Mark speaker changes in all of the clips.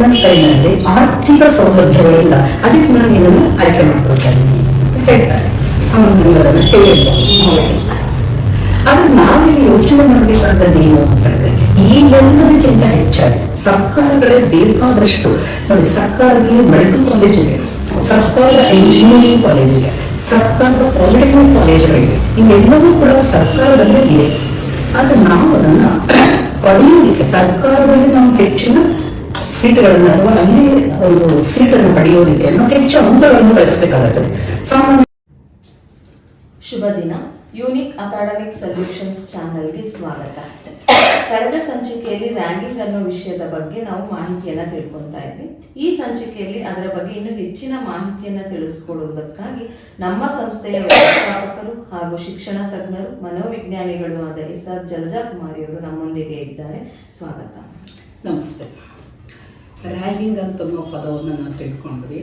Speaker 1: ನನ್ನ ಕೈನಲ್ಲಿ ಆರ್ಥಿಕ ಸೌಲಭ್ಯಗಳಿಲ್ಲ. ಅದಕ್ಕೆ ನಾನು ಇದನ್ನು ಆಯ್ಕೆ ಮಾಡ್ಕೊಳ್ತಾ ಇದ್ದೀನಿ ಹೇಳ್ತಾರೆ. ಸಾಮಾನ್ಯರನ್ನ ಹೇಳಿಲ್ಲ ಆದ್ರೆ ಯೋಚನೆ ಮಾಡಬೇಕಾದದ್ದು ಏನು ಅಂತ ಹೇಳಿದ್ರೆ, ಈ ಎಲ್ಲದಕ್ಕಿಂತ ಹೆಚ್ಚಾಗಿ ಸರ್ಕಾರಗಳೇ ಬೇಕಾದಷ್ಟು, ನೋಡಿ ಸರ್ಕಾರದಲ್ಲಿ ಮೆಡಿಕಲ್ ಕಾಲೇಜ್ ಇದೆ, ಸರ್ಕಾರದ ಇಂಜಿನಿಯರಿಂಗ್ ಕಾಲೇಜ್ ಇದೆ, ಸರ್ಕಾರದ ಪಾಲಿಟೆಕ್ನಿಕ್ ಕಾಲೇಜ್ಗಳಿವೆ ಇವೆಲ್ಲವೂ ಕೂಡ ಸರ್ಕಾರದಲ್ಲೇ ಇದೆ. ಆದ್ರೆ ನಾವು ಅದನ್ನ ಪಡೆಯೋದಕ್ಕೆ ಸರ್ಕಾರದಲ್ಲಿ ನಾವು ಹೆಚ್ಚಿನ ಸೀಟ್ಗಳನ್ನ ಅಥವಾ ಅಲ್ಲಿ ಒಂದು ಸೀಟನ್ನು ಪಡೆಯೋದಕ್ಕೆ ನಾವು ಹೆಚ್ಚು ಅಂಕಗಳನ್ನು ಗಳಿಸಬೇಕಾಗುತ್ತದೆ ಸಾಮಾನ್ಯ
Speaker 2: ಶುಭ ದಿನ. ಯೂನಿಕ್ ಅಕಾಡೆಮಿಕ್ ಸೊಲ್ಯೂಷನ್ಸ್ ಚಾನೆಲ್ಗೆ ಸ್ವಾಗತ. ಕಳೆದ ಸಂಚಿಕೆಯಲ್ಲಿ ರ್ಯಾಂಕಿಂಗ್ ಅನ್ನೋ ವಿಷಯದ ಬಗ್ಗೆ ನಾವು ಮಾಹಿತಿಯನ್ನ ತಿಳ್ಕೊಂತಾ ಇದ್ವಿ. ಈ ಸಂಚಿಕೆಯಲ್ಲಿ ಅದರ ಬಗ್ಗೆ ಇನ್ನೂ ಹೆಚ್ಚಿನ ಮಾಹಿತಿಯನ್ನ ತಿಳಿಸ್ಕೊಡುವುದಕ್ಕಾಗಿ ನಮ್ಮ ಸಂಸ್ಥೆಯ ವ್ಯವಸ್ಥಾಪಕರು ಹಾಗೂ ಶಿಕ್ಷಣ ತಜ್ಞರು ಮನೋವಿಜ್ಞಾನಿಗಳು ಆದ ಎಸ್ ಆರ್ ಜಲಜಾ ಕುಮಾರಿಯವರು ನಮ್ಮೊಂದಿಗೆ ಇದ್ದಾರೆ. ಸ್ವಾಗತ.
Speaker 1: ನಮಸ್ತೆ. ರ್ಯಾಗಿಂಗ್ ಅಂತ ಅನ್ನೋ ಪದವನ್ನು ನಾವು ತಿಳ್ಕೊಂಡ್ವಿ.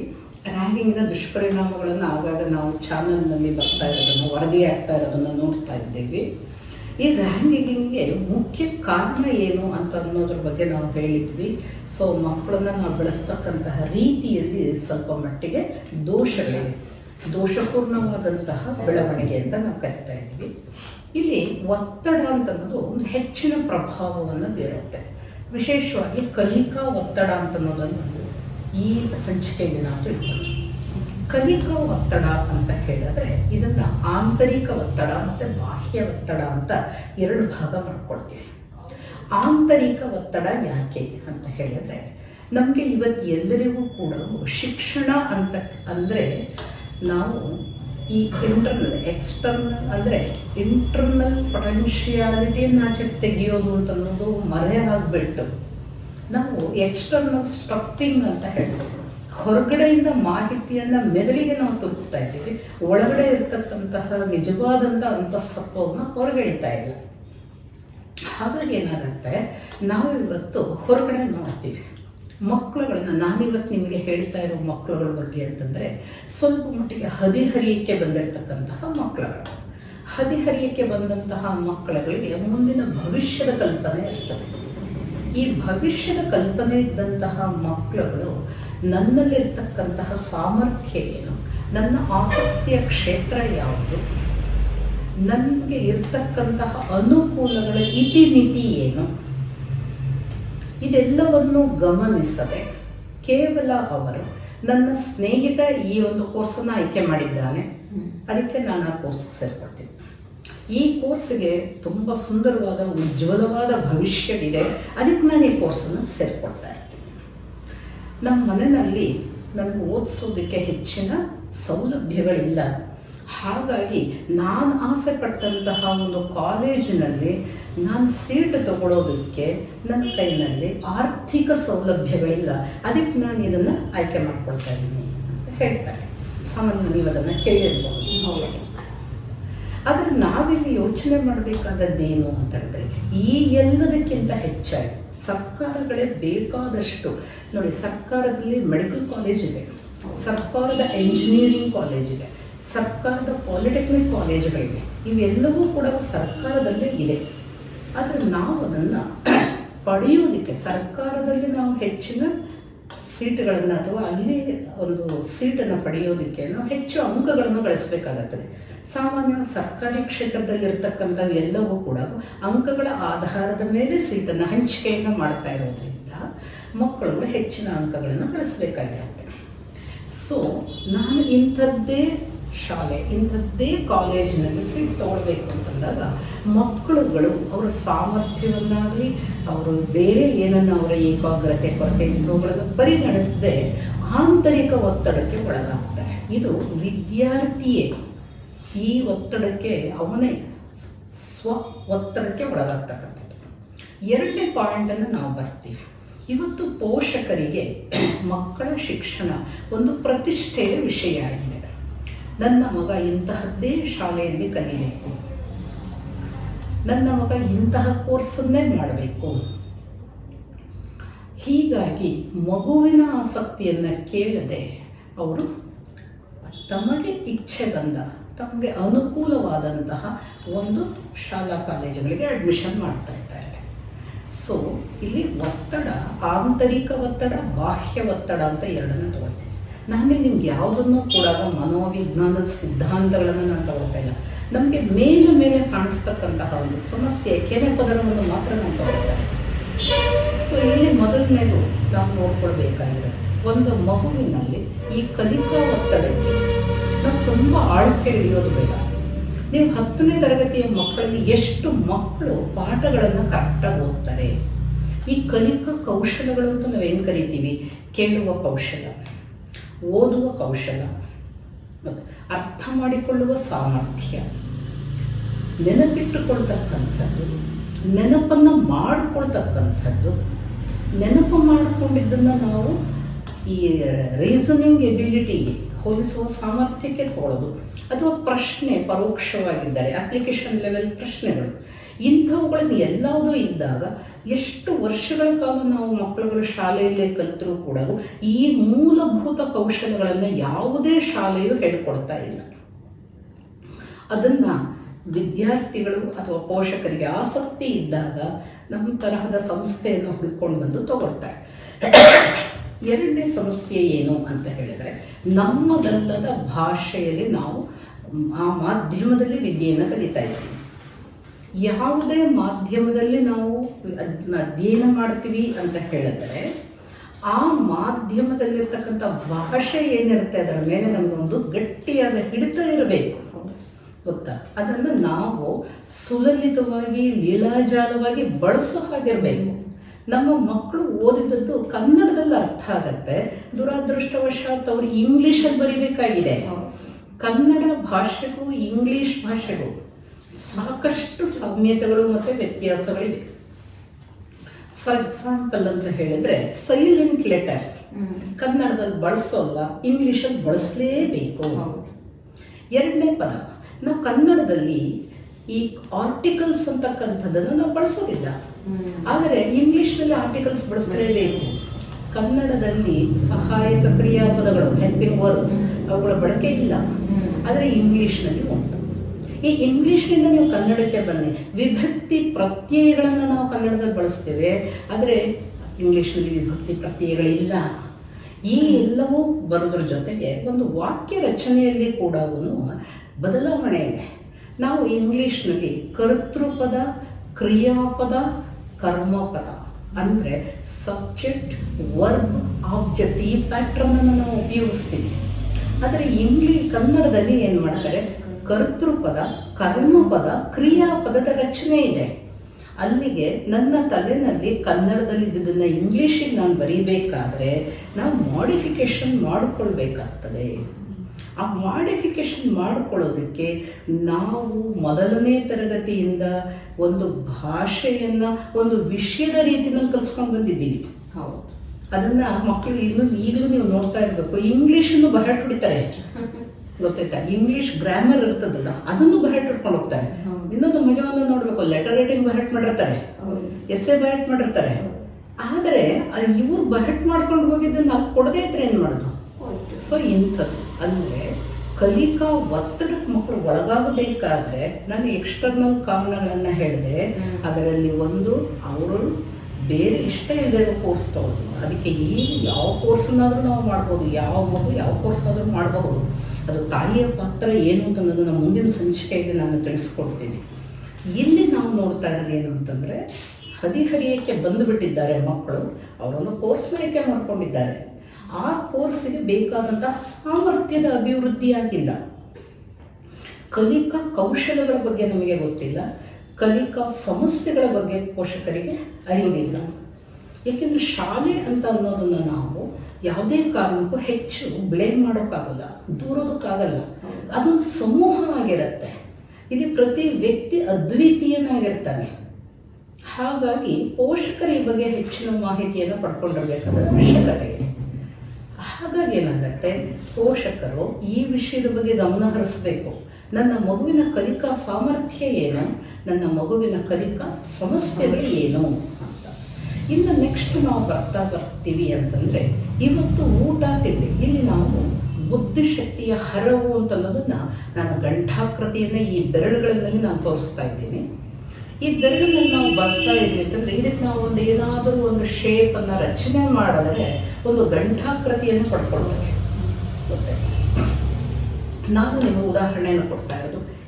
Speaker 1: ರ್ಯಾಗಿಂಗ್ನ ದುಷ್ಪರಿಣಾಮಗಳನ್ನು ಆಗಾಗ ನಾವು ಚಾನಲ್ನಲ್ಲಿ ಬರ್ತಾ ಇರೋದನ್ನು, ವರದಿ ಆಗ್ತಾ ಇರೋದನ್ನು ನೋಡ್ತಾ ಇದ್ದೀವಿ. ಈ ರ್ಯಾಂಕಿಂಗ್ಗೆ ಮುಖ್ಯ ಕಾರಣ ಏನು ಅಂತ ಅನ್ನೋದ್ರ ಬಗ್ಗೆ ನಾವು ಹೇಳಿದ್ವಿ. ಸೊ ಮಕ್ಕಳನ್ನ ನಾವು ಬೆಳೆಸ್ತಕ್ಕಂತಹ ರೀತಿಯಲ್ಲಿ ಸ್ವಲ್ಪ ಮಟ್ಟಿಗೆ ದೋಷಗಳಿವೆ ದೋಷಪೂರ್ಣವಾದಂತಹ ಬೆಳವಣಿಗೆ ಅಂತ ನಾವು ಕರಿತಾ ಇದ್ವಿ ಇಲ್ಲಿ ಒತ್ತಡ ಅಂತ ಅನ್ನೋದು ಒಂದು ಹೆಚ್ಚಿನ ಪ್ರಭಾವವನ್ನು ಬೀರುತ್ತೆ. ವಿಶೇಷವಾಗಿ ಕಲಿಕಾ ಒತ್ತಡ ಅಂತ ಅನ್ನೋದನ್ನು ಈ ಸಂಚಿಕೆಯಲ್ಲಿ ನಾವು ಕಲಿಕಾ ಒತ್ತಡ ಅಂತ ಹೇಳಿದ್ರೆ ಇದನ್ನ ಆಂತರಿಕ ಒತ್ತಡ ಮತ್ತೆ ಬಾಹ್ಯ ಒತ್ತಡ ಅಂತ ಎರಡು ಭಾಗ ಮಾಡ್ಕೊಳ್ತೀವಿ. ಆಂತರಿಕ ಒತ್ತಡ ಯಾಕೆ ಅಂತ ಹೇಳಿದ್ರೆ ನಮಗೆ ಇವತ್ತು ಎಲ್ಲರಿಗೂ ಕೂಡ ಶಿಕ್ಷಣ ಅಂತ ಅಂದರೆ ನಾವು ಈ ಇಂಟರ್ನಲ್ ಎಕ್ಸ್ಟರ್ನಲ್ ಅಂದರೆ ಇಂಟರ್ನಲ್ ಪೊಟೆನ್ಷಿಯಾಲಿಟಿಯನ್ನು ಆಚೆ ತೆಗೆಯೋದು ಅಂತ ಅನ್ನೋದು ಮರೆ ಆಗಿಬಿಟ್ಟು ನಾವು ಎಕ್ಸ್ಟರ್ನಲ್ ಸ್ಟಫಿಂಗ್ ಅಂತ ಹೇಳ್ತೀವಿ. ಹೊರಗಡೆಯಿಂದ ಮಾಹಿತಿಯನ್ನು ಮೆದುಳಿಗೆ ನಾವು ತಲುಪ್ತಾ ಇದ್ದೀವಿ. ಒಳಗಡೆ ಇರ್ತಕ್ಕಂತಹ ನಿಜವಾದಂಥ ಅಂತಸ್ತತ್ವವನ್ನು ಹೊರಗೆಳಿತಾ ಇಲ್ಲ ಹಾಗಾಗಿ ಏನಾಗುತ್ತೆ? ನಾವು ಇವತ್ತು ಹೊರಗಡೆ ನೋಡ್ತೀವಿ. ಮಕ್ಕಳುಗಳನ್ನ, ನಾನಿವತ್ತು ನಿಮಗೆ ಹೇಳ್ತಾ ಇರೋ ಮಕ್ಕಳುಗಳ ಬಗ್ಗೆ ಅಂತಂದರೆ, ಸ್ವಲ್ಪ ಮಟ್ಟಿಗೆ ಹದಿಹರಿಯಕ್ಕೆ ಬಂದಿರತಕ್ಕಂತಹ ಮಕ್ಕಳುಗಳು. ಹದಿಹರಿಯಕ್ಕೆ ಬಂದಂತಹ ಮಕ್ಕಳುಗಳಿಗೆ ಮುಂದಿನ ಭವಿಷ್ಯದ ಕಲ್ಪನೆ ಇರ್ತದೆ. ಈ ಭವಿಷ್ಯದ ಕಲ್ಪನೆ ಇದ್ದಂತಹ ಮಕ್ಕಳುಗಳು ನನ್ನಲ್ಲಿರ್ತಕ್ಕಂತಹ ಸಾಮರ್ಥ್ಯ ಏನು? ನನ್ನ ಆಸಕ್ತಿಯ ಕ್ಷೇತ್ರ ಯಾವುದು? ನನಗೆ ಇರ್ತಕ್ಕಂತಹ ಅನುಕೂಲಗಳ ಇತಿಮಿತಿ ಏನು? ಇದೆಲ್ಲವನ್ನು ಗಮನಿಸದೆ ಕೇವಲ ಅವರು ನನ್ನ ಸ್ನೇಹಿತ ಈ ಒಂದು ಕೋರ್ಸನ್ನು ಆಯ್ಕೆ ಮಾಡಿದ್ದಾನೆ. ಅದಕ್ಕೆ ನಾನು ಆ ಕೋರ್ಸ್ ಸೇರ್ಕೊಡ್ತೀನಿ ಈ ಕೋರ್ಸ್ಗೆ ತುಂಬ ಸುಂದರವಾದ, ಉಜ್ವಲವಾದ ಭವಿಷ್ಯವಿದೆ. ಅದಕ್ಕೆ ನಾನು ಈ ಕೋರ್ಸನ್ನು ಸೇರ್ಕೊಳ್ತಾ ಇರ್ತೀನಿ. ನಮ್ಮ ಮನೆಯಲ್ಲಿ ನನಗೆ ಓದಿಸೋದಕ್ಕೆ ಹೆಚ್ಚಿನ ಸೌಲಭ್ಯಗಳಿಲ್ಲ. ಹಾಗಾಗಿ ನಾನು ಆಸೆ ಪಟ್ಟಂತಹ ಒಂದು ಕಾಲೇಜಿನಲ್ಲಿ ನಾನು ಸೀಟ್ ತಗೊಳ್ಳೋದಕ್ಕೆ ನನ್ನ ಕೈನಲ್ಲಿ ಆರ್ಥಿಕ ಸೌಲಭ್ಯಗಳಿಲ್ಲ. ಅದಕ್ಕೆ ನಾನು ಇದನ್ನು ಆಯ್ಕೆ ಮಾಡ್ಕೊಳ್ತಾ ಇದ್ದೀನಿ ಅಂತ ಹೇಳ್ತಾರೆ. ಸಾಮಾನ್ಯ ನೀವು ಅದನ್ನು ಕೇಳಿರ್ಬೋದು. ಆದರೆ ನಾವಿಲ್ಲಿ ಯೋಚನೆ ಮಾಡಬೇಕಾದದ್ದೇನು ಅಂತ ಹೇಳಿದ್ರೆ, ಈ ಎಲ್ಲದಕ್ಕಿಂತ ಹೆಚ್ಚಾಗಿ ಸರ್ಕಾರಗಳೇ ಬೇಕಾದಷ್ಟು, ನೋಡಿ ಸರ್ಕಾರದಲ್ಲಿ ಮೆಡಿಕಲ್ ಕಾಲೇಜ್ ಇದೆ. ಸರ್ಕಾರದ ಎಂಜಿನಿಯರಿಂಗ್ ಕಾಲೇಜ್ ಇದೆ. ಸರ್ಕಾರದ ಪಾಲಿಟೆಕ್ನಿಕ್ ಕಾಲೇಜುಗಳಿವೆ ಇವೆಲ್ಲವೂ ಕೂಡ ಸರ್ಕಾರದಲ್ಲೇ ಇದೆ. ಆದರೆ ನಾವು ಅದನ್ನು ಪಡೆಯೋದಕ್ಕೆ ಸರ್ಕಾರದಲ್ಲಿ ನಾವು ಹೆಚ್ಚಿನ ಸೀಟ್ಗಳನ್ನು ಅಥವಾ ಅಲ್ಲಿ ಒಂದು ಸೀಟನ್ನು ಪಡೆಯೋದಕ್ಕೆ ನಾವು ಹೆಚ್ಚು ಅಂಕಗಳನ್ನು ಗಳಿಸಬೇಕಾಗುತ್ತದೆ ಸಾಮಾನ್ಯವಾಗಿ ಸರ್ಕಾರಿ ಕ್ಷೇತ್ರದಲ್ಲಿ ಇರ್ತಕ್ಕಂಥವು ಎಲ್ಲವೂ ಕೂಡ ಅಂಕಗಳ ಆಧಾರದ ಮೇಲೆ ಸೀಟನ್ನು ಹಂಚಿಕೆಯನ್ನು ಮಾಡ್ತಾ ಇರೋದ್ರಿಂದ ಮಕ್ಕಳುಗಳು ಹೆಚ್ಚಿನ ಅಂಕಗಳನ್ನು ಗಳಿಸಬೇಕಾಗಿರುತ್ತೆ. ಸೊ ನಾನು ಇಂಥದ್ದೇ ಶಾಲೆ. ಇಂಥದ್ದೇ ಕಾಲೇಜಿನಲ್ಲಿ ಸೀಟ್ ತಗೊಳ್ಬೇಕು ಅಂತಂದಾಗ ಮಕ್ಕಳುಗಳು ಅವರ ಸಾಮರ್ಥ್ಯವನ್ನಾಗಲಿ, ಅವರು ಬೇರೆ ಏನನ್ನು ಅವರ ಏಕಾಗ್ರತೆ, ಕೊರತೆ ಇಂಥವುಗಳನ್ನು ಪರಿಗಣಿಸದೆ ಆಂತರಿಕ ಒತ್ತಡಕ್ಕೆ ಒಳಗಾಗ್ತಾರೆ. ಇದು ವಿದ್ಯಾರ್ಥಿಯೇ ಈ ಒತ್ತಡಕ್ಕೆ, ಅವನೇ ಸ್ವ ಒತ್ತಡಕ್ಕೆ ಒಳಗಾಗ್ತಕ್ಕಂಥದ್ದು. ಎರಡನೇ ಪಾಯಿಂಟನ್ನು ನಾವು ಬರ್ತೀವಿ. ಇವತ್ತು ಪೋಷಕರಿಗೆ ಮಕ್ಕಳ ಶಿಕ್ಷಣ ಒಂದು ಪ್ರತಿಷ್ಠೆಯ ವಿಷಯ ಆಗಿದೆ. ನನ್ನ ಮಗ ಇಂತಹದ್ದೇ ಶಾಲೆಯಲ್ಲಿ ಕಲಿಬೇಕು. ನನ್ನ ಮಗ ಇಂತಹ ಕೋರ್ಸನ್ನೇ ಮಾಡಬೇಕು. ಹೀಗಾಗಿ ಮಗುವಿನ ಆಸಕ್ತಿಯನ್ನು ಕೇಳದೆ ಅವರು ತಮಗೆ ಇಚ್ಛೆ ಬಂದ, ತಮಗೆ ಅನುಕೂಲವಾದಂತಹ ಒಂದು ಶಾಲಾ ಕಾಲೇಜುಗಳಿಗೆ ಅಡ್ಮಿಷನ್ ಮಾಡ್ತಾ ಇದ್ದಾರೆ. ಸೊ ಇಲ್ಲಿ ಒತ್ತಡ, ಆಂತರಿಕ ಒತ್ತಡ, ಬಾಹ್ಯ ಒತ್ತಡ ಅಂತ ಎರಡನ್ನ ತಗೊಳ್ತೀನಿ. ನಾನು ನಿಮ್ಗೆ ಯಾವುದನ್ನು ಕೂಡ ಮನೋವಿಜ್ಞಾನದ ಸಿದ್ಧಾಂತಗಳನ್ನು ನಾನು ತಗೊಳ್ತಾ ಇಲ್ಲ. ನಮಗೆ ಮೇಲೆ ಮೇಲೆ ಕಾಣಿಸ್ತಕ್ಕಂತಹ ಒಂದು ಸಮಸ್ಯೆ ಕೆರೆ ಪದರವನ್ನು ಮಾತ್ರ ನಾನು ತಗೊಳ್ತಾ ಇಲ್ಲ. ಸೊ ಇಲ್ಲಿ ಮೊದಲನೇದು ನಾವು ನೋಡ್ಕೊಳ್ಬೇಕಾಗಿದೆ ಒಂದು ಮಗುವಿನಲ್ಲಿ ಈ ಕಲಿಕಾ ಒತ್ತಡಕ್ಕೆ ನಾವು ತುಂಬ ಆಳಕ್ಕೆ ಇಳಿಯೋದು ಬೇಡ. ನೀವು ಹತ್ತನೇ ತರಗತಿಯ ಮಕ್ಕಳಲ್ಲಿ ಎಷ್ಟು ಮಕ್ಕಳು ಪಾಠಗಳನ್ನು ಕರೆಕ್ಟಾಗಿ ಓದ್ತಾರೆ? ಈ ಕಲಿಕಾ ಕೌಶಲಗಳು ಅಂತ ನಾವೇನು ಕರಿತೀವಿ? ಕೇಳುವ ಕೌಶಲ. ಓದುವ ಕೌಶಲ, ಮತ್ತು ಅರ್ಥ ಮಾಡಿಕೊಳ್ಳುವ ಸಾಮರ್ಥ್ಯ, ನೆನಪಿಟ್ಟುಕೊಳ್ತಕ್ಕಂಥದ್ದು, ನೆನಪನ್ನು ಮಾಡಿಕೊಳ್ತಕ್ಕಂಥದ್ದು, ನೆನಪು ಮಾಡಿಕೊಂಡಿದ್ದನ್ನು ನಾವು ಈ ರೀಸನಿಂಗ್ ಎಬಿಲಿಟಿಗೆ ಹೋಲಿಸುವ ಸಾಮರ್ಥ್ಯಕ್ಕೆ ತಗೊಳ್ಳೋದು ಅಥವಾ ಪ್ರಶ್ನೆ ಪರೋಕ್ಷವಾಗಿದ್ದಾರೆ ಅಪ್ಲಿಕೇಶನ್ ಲೆವೆಲ್ ಪ್ರಶ್ನೆಗಳು. ಇಂಥವುಗಳನ್ನು ಎಲ್ಲವೂ ಇದ್ದಾಗ ಎಷ್ಟು ವರ್ಷಗಳ ಕಾಲ ನಾವು ಮಕ್ಕಳುಗಳು ಶಾಲೆಯಲ್ಲೇ ಕಲಿತರೂ ಕೂಡ ಈ ಮೂಲಭೂತ ಕೌಶಲ್ಯಗಳನ್ನು ಯಾವುದೇ ಶಾಲೆಯು ಹೇಳ್ಕೊಡ್ತಾ ಇಲ್ಲ. ಅದನ್ನು ವಿದ್ಯಾರ್ಥಿಗಳು ಅಥವಾ ಪೋಷಕರಿಗೆ ಆಸಕ್ತಿ ಇದ್ದಾಗ ನಮ್ಮ ತರಹದ ಸಂಸ್ಥೆಯನ್ನು ಹುಡುಕೊಂಡು ಬಂದು ತಗೊಳ್ತಾರೆ. ಎರಡನೇ ಸಮಸ್ಯೆ ಏನು ಅಂತ ಹೇಳಿದರೆ, ನಮ್ಮದಲ್ಲದ ಭಾಷೆಯಲ್ಲಿ ನಾವು ಆ ಮಾಧ್ಯಮದಲ್ಲಿ ವಿದ್ಯೆಯನ್ನು ಕಲಿತಾ ಇದ್ದೀವಿ. ಯಾವುದೇ ಮಾಧ್ಯಮದಲ್ಲಿ ನಾವು ಅಧ್ಯಯನ ಮಾಡ್ತೀವಿ ಅಂತ ಹೇಳಿದ್ರೆ, ಆ ಮಾಧ್ಯಮದಲ್ಲಿರ್ತಕ್ಕಂಥ ಭಾಷೆ ಏನಿರುತ್ತೆ ಅದರ ಮೇಲೆ ನಮಗೊಂದು ಗಟ್ಟಿಯಾದ ಹಿಡಿತ ಇರಬೇಕು. ಗೊತ್ತಾ? ಅದನ್ನು ನಾವು ಸುಲಲಿತವಾಗಿ, ಲೀಲಾಜಾಲವಾಗಿ ಬಳಸೋ ಹಾಗಿರಬೇಕು. ನಮ್ಮ ಮಕ್ಕಳು ಓದಿದ್ದದ್ದು ಕನ್ನಡದಲ್ಲಿ ಅರ್ಥ ಆಗತ್ತೆ. ದುರಾದೃಷ್ಟವಶಾತ್ ಅವರು ಇಂಗ್ಲೀಷಲ್ಲಿ ಬರಿಬೇಕಾಗಿದೆ. ಕನ್ನಡ ಭಾಷೆಗೂ ಇಂಗ್ಲಿಷ್ ಭಾಷೆಗೂ ಸಾಕಷ್ಟು ಸಾಮ್ಯತೆಗಳು ಮತ್ತು ವ್ಯತ್ಯಾಸಗಳಿವೆ. ಫಾರ್ ಎಕ್ಸಾಂಪಲ್ ಅಂತ ಹೇಳಿದ್ರೆ ಸೈಲೆಂಟ್ ಲೆಟರ್ ಕನ್ನಡದಲ್ಲಿ ಬಳಸೋಲ್ಲ ಇಂಗ್ಲೀಷಲ್ಲಿ ಬಳಸಲೇಬೇಕು. ಎರಡನೇ ಪದ ನಾವು ಕನ್ನಡದಲ್ಲಿ ಈ ಆರ್ಟಿಕಲ್ಸ್ ಅಂತಕ್ಕಂಥದ್ದನ್ನು ನಾವು ಬಳಸೋದಿಲ್ಲ. ಆದರೆ ಇಂಗ್ಲಿಷ್ನಲ್ಲಿ ಆರ್ಟಿಕಲ್ಸ್ ಬಳಸಲೇಬೇಕು ಕನ್ನಡದಲ್ಲಿ ಸಹಾಯಕ ಕ್ರಿಯಾಪದಗಳು ಹೆಲ್ಪಿಂಗ್ ವರ್ಡ್ಸ್ ಅವುಗಳ ಬಳಕೆ ಇಲ್ಲ. ಆದರೆ ಇಂಗ್ಲಿಷ್ನಲ್ಲಿ ಉಂಟು. ಈ ಇಂಗ್ಲಿಷ್ನಿಂದ ನೀವು ಕನ್ನಡಕ್ಕೆ ಬನ್ನಿ. ವಿಭಕ್ತಿ ಪ್ರತ್ಯಯಗಳನ್ನು ನಾವು ಕನ್ನಡದಲ್ಲಿ ಬಳಸ್ತೇವೆ ಆದರೆ ಇಂಗ್ಲಿಷ್ನಲ್ಲಿ ವಿಭಕ್ತಿ ಪ್ರತ್ಯಯಗಳಿಲ್ಲ. ಈ ಎಲ್ಲವೂ ಬರೋದ್ರ ಜೊತೆಗೆ ಒಂದು ವಾಕ್ಯ ರಚನೆಯಲ್ಲಿ ಕೂಡ ಬದಲಾವಣೆ ಇದೆ. ನಾವು ಇಂಗ್ಲಿಷ್ನಲ್ಲಿ ಕರ್ತೃಪದ ಕ್ರಿಯಾಪದ ಕರ್ಮಪದ ಅಂದರೆ ಸಬ್ಜೆಕ್ಟ್, ವರ್ಬ್, ಆಬ್ಜೆಕ್ಟ್ ಈ ಪ್ಯಾಟ್ರನ್ ಅನ್ನು ನಾವು ಉಪಯೋಗಿಸ್ತೀವಿ. ಆದರೆ ಇಂಗ್ಲಿಷ್ ಕನ್ನಡದಲ್ಲಿ ಏನು ಮಾಡ್ತಾರೆ ಕರ್ತೃಪದ, ಕರ್ಮಪದ, ಕ್ರಿಯಾಪದದ ರಚನೆ ಇದೆ. ಅಲ್ಲಿಗೆ ನನ್ನ ತಲೆನಲ್ಲಿ ಕನ್ನಡದಲ್ಲಿ ಇದ್ದದನ್ನ ಇಂಗ್ಲಿಷಿಗೆ ನಾನು ಬರೀಬೇಕಾದ್ರೆ, ನಾವು ಮಾಡಿಫಿಕೇಶನ್ ಮಾಡಿಕೊಳ್ಬೇಕಾಗ್ತದೆ. ಆ ಮಾಡಿಫಿಕೇಶನ್ ಮಾಡಿಕೊಳ್ಳೋದಕ್ಕೆ ನಾವು ಮೊದಲನೇ ತರಗತಿಯಿಂದ ಒಂದು ಭಾಷೆಯನ್ನ ಒಂದು ವಿಷಯದ ರೀತಿಯಲ್ಲಿ ಕಲ್ಸ್ಕೊಂಡು ಬಂದಿದ್ದೀವಿ.
Speaker 2: ಹೌದು.
Speaker 1: ಅದನ್ನ ಮಕ್ಕಳು ಇನ್ನು ಈಗಲೂ ನೀವು ನೋಡ್ತಾ ಇರಬೇಕು. ಇಂಗ್ಲೀಷನ್ನು ಬಹಳ ಹೊಡಿತಾರೆ ಗೊತ್ತಾಯ್ತಾ? ಇಂಗ್ಲಿಷ್ ಗ್ರಾಮರ್ ಇರ್ತದಲ್ಲ ಅದನ್ನು ಬಹಟ್ ಹಿಡ್ಕೊಂಡು ಹೋಗ್ತಾರೆ. ಇನ್ನೊಂದು ಮಜವನ್ನು ನೋಡ್ಬೇಕು. ಲೆಟರ್ ರೈಟಿಂಗ್ ಬಹಟ್ ಮಾಡಿರ್ತಾರೆ.
Speaker 2: ಎಸ್
Speaker 1: ಎಸ್ಸೆ ಬಹಟ್ ಮಾಡಿರ್ತಾರೆ. ಆದರೆ ಇವ್ರು ಬಹಟ್ ಮಾಡ್ಕೊಂಡು ಹೋಗಿದ್ದನ್ನು ಅದು ಕೊಡದೇ ಇದ್ರೆ ಏನು ಮಾಡೋದು?
Speaker 2: ಹೋಯ್ತು.
Speaker 1: ಸೊ ಇಂಥದ್ದು ಅಂದರೆ ಕಲಿಕಾ ಒತ್ತಡಕ್ಕೆ ಮಕ್ಕಳು ಒಳಗಾಗಬೇಕಾದ್ರೆ ನಾನು ಎಕ್ಸ್ಟರ್ನಲ್ ಕಾರಣಗಳನ್ನು ಹೇಳಿದೆ ಅದರಲ್ಲಿ ಒಂದು ಅವರು ಬೇರೆ ಇಷ್ಟ ಇಲ್ಲದೇ ಇರೋ ಕೋರ್ಸ್ ತಗೊಂಡು ಅದಕ್ಕೆ ಈ ಯಾವ ಕೋರ್ಸನ್ನಾದರೂ ನಾವು ಮಾಡ್ಬೋದು ಯಾವ ಮಗು ಯಾವ ಕೋರ್ಸ್ ಆದರೂ ಮಾಡಬಹುದು ಅದು ತಾಯಿಯ ಪಾತ್ರ ಏನು ಅಂತ ನನ್ನ ಮುಂದಿನ ಸಂಚಿಕೆಯಲ್ಲಿ ನಾನು ತಿಳಿಸ್ಕೊಡ್ತೀನಿ. ಇಲ್ಲಿ ನಾವು ನೋಡ್ತಾ ಇರೋದು ಏನು ಅಂತಂದರೆ ಹದಿಹರಿಯಕ್ಕೆ ಬಂದುಬಿಟ್ಟಿದ್ದಾರೆ ಮಕ್ಕಳು ಅವರೊಂದು ಕೋರ್ಸ್ನ ಆಯ್ಕೆ ಮಾಡ್ಕೊಂಡಿದ್ದಾರೆ. ಆ ಕೋರ್ಸಿಗೆ ಬೇಕಾದಂತಹ ಸಾಮರ್ಥ್ಯದ ಅಭಿವೃದ್ಧಿಯಾಗಿಲ್ಲ. ಕಲಿಕಾ ಕೌಶಲಗಳ ಬಗ್ಗೆ ನಮಗೆ ಗೊತ್ತಿಲ್ಲ. ಕಲಿಕಾ ಸಮಸ್ಯೆಗಳ ಬಗ್ಗೆ ಪೋಷಕರಿಗೆ ಅರಿವಿಲ್ಲ. ಏಕೆಂದರೆ ಶಾಲೆ ಅಂತ ಅನ್ನೋದನ್ನು ನಾವು ಯಾವುದೇ ಕಾರಣಕ್ಕೂ ಹೆಚ್ಚು ಬ್ಲೇಮ್ ಮಾಡೋಕ್ಕಾಗಲ್ಲ, ದೂರೋದಕ್ಕಾಗಲ್ಲ. ಅದೊಂದು ಸಮೂಹ ಆಗಿರುತ್ತೆ ಇಲ್ಲಿ ಪ್ರತಿ ವ್ಯಕ್ತಿ ಅದ್ವಿತೀಯನಾಗಿರ್ತಾನೆ. ಹಾಗಾಗಿ ಪೋಷಕರ ಬಗ್ಗೆ ಹೆಚ್ಚಿನ ಮಾಹಿತಿಯನ್ನು ಪಡ್ಕೊಂಡಿರ್ಬೇಕಾದ ಅವಶ್ಯಕತೆ ಇದೆ. ಹಾಗಾಗಿ ಏನಾಗುತ್ತೆ ಪೋಷಕರು ಈ ವಿಷಯದ ಬಗ್ಗೆ ಗಮನ ಹರಿಸ್ಬೇಕು. ನನ್ನ ಮಗುವಿನ ಕಲಿಕಾ ಸಾಮರ್ಥ್ಯ ಏನು? ನನ್ನ ಮಗುವಿನ ಕಲಿಕಾ ಸಮಸ್ಯೆಗಳು ಏನು ಅಂತ. ಇನ್ನು ನೆಕ್ಸ್ಟ್ ನಾವು ಬರ್ತಾ ಬರ್ತೀವಿ ಅಂತಂದ್ರೆ, ಇವತ್ತು ಊಟ ತಿಂಡಿ. ಇಲ್ಲಿ ನಾವು ಬುದ್ಧಿಶಕ್ತಿಯ ಹರವು ಅಂತ ಅನ್ನೋದನ್ನ ನಾನು ಗಂಠಾಕೃತಿಯನ್ನ ಈ ಬೆರಳುಗಳಲ್ಲಿ ನಾನು ತೋರಿಸ್ತಾ ಇದ್ದೀನಿ. ಈ ಬೆರಳಿನಲ್ಲಿ ನಾವು ಬರ್ತಾ ಇದೀವಿ ಅಂತಂದ್ರೆ ಇದಕ್ಕೆ ನಾವು ಒಂದು ಏನಾದರೂ ಒಂದು ಶೇಪ್ ಅನ್ನ ರಚನೆ ಮಾಡಿದ್ರೆ ಒಂದು ಗಂಟಾಕೃತಿಯನ್ನು ಪಡ್ಕೊಳ್ತೇವೆ. ನಾನು ನಿಮಗೆ ಉದಾಹರಣೆಯನ್ನು ಕೊಡ್ತಾ